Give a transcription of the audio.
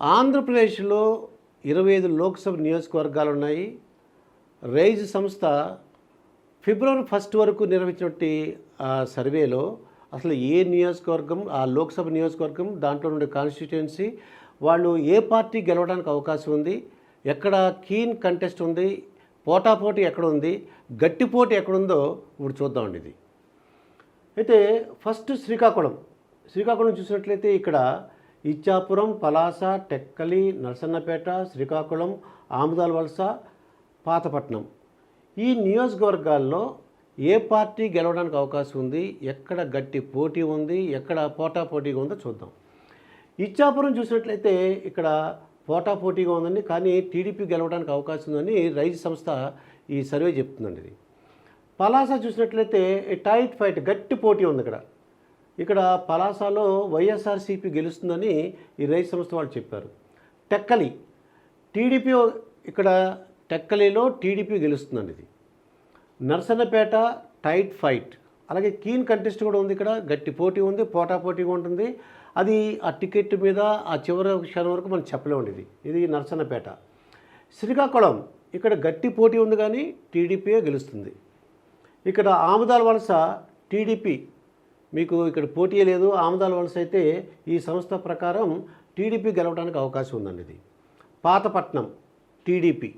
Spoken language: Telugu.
ఆంధ్రప్రదేశ్లో ఇరవై ఐదు లోక్సభ నియోజకవర్గాలు ఉన్నాయి. రైజ్ సంస్థ ఫిబ్రవరి ఫస్ట్ వరకు నిర్వహించినటువంటి సర్వేలో అసలు ఏ నియోజకవర్గం ఆ లోక్సభ నియోజకవర్గం దాంట్లో ఉండే కాన్స్టిట్యుయెన్సీ వాళ్ళు ఏ పార్టీ గెలవడానికి అవకాశం ఉంది ఎక్కడ కీన్ కంటెస్ట్ ఉంది పోటాపోటీ ఎక్కడ ఉంది గట్టి పోటీ ఎక్కడుందో ఇప్పుడు చూద్దామండి ఇది. అయితే ఫస్ట్ శ్రీకాకుళం. శ్రీకాకుళం చూసినట్లయితే ఇక్కడ ఇచ్చాపురం పలాస టెక్కలి నరసన్నపేట శ్రీకాకుళం ఆముదాల వలస పాతపట్నం. ఈ నియోజకవర్గాల్లో ఏ పార్టీ గెలవడానికి అవకాశం ఉంది? ఎక్కడ గట్టి పోటీ ఉంది? ఎక్కడ పోటా పోటీగా ఉందో చూద్దాం. ఇచ్చాపురం చూసినట్లయితే ఇక్కడ పోటా పోటీగా ఉందండి. కానీ టీడీపీ గెలవడానికి అవకాశం ఉందని రైతు సంస్థ ఈ సర్వే చెప్తుందండి ఇది. పలాస చూసినట్లయితే టైట్ ఫైట్ గట్టి పోటీ ఉంది ఇక్కడ. ఇక్కడ పలాసలో వైఎస్ఆర్సీపీ గెలుస్తుందని ఈ రైతు సంస్థ వాళ్ళు చెప్పారు. టెక్కలి టీడీపీ ఇక్కడ టెక్కలిలో టీడీపీ గెలుస్తుందండి ఇది నర్సన్నపేట టైట్ ఫైట్. అలాగే కీన్ కంటెస్ట్ కూడా ఉంది ఇక్కడ. గట్టి పోటీ ఉంది పోటా పోటీగా ఉంటుంది. అది ఆ టికెట్ మీద ఆ చివరి క్షణం వరకు మనం చెప్పలేము ఇది ఇది నర్సన్నపేట. శ్రీకాకుళం ఇక్కడ గట్టి పోటీ ఉంది కానీ టీడీపీయే గెలుస్తుంది. ఇక్కడ ఆముదాల వలస టీడీపీ మీకు ఇక్కడ పోటీ లేదు. ఆముదాల వలస అయితే ఈ సంస్థ ప్రకారం టీడీపీ గెలవడానికి అవకాశం ఉందండి ఇది. పాతపట్నం టీడీపీ.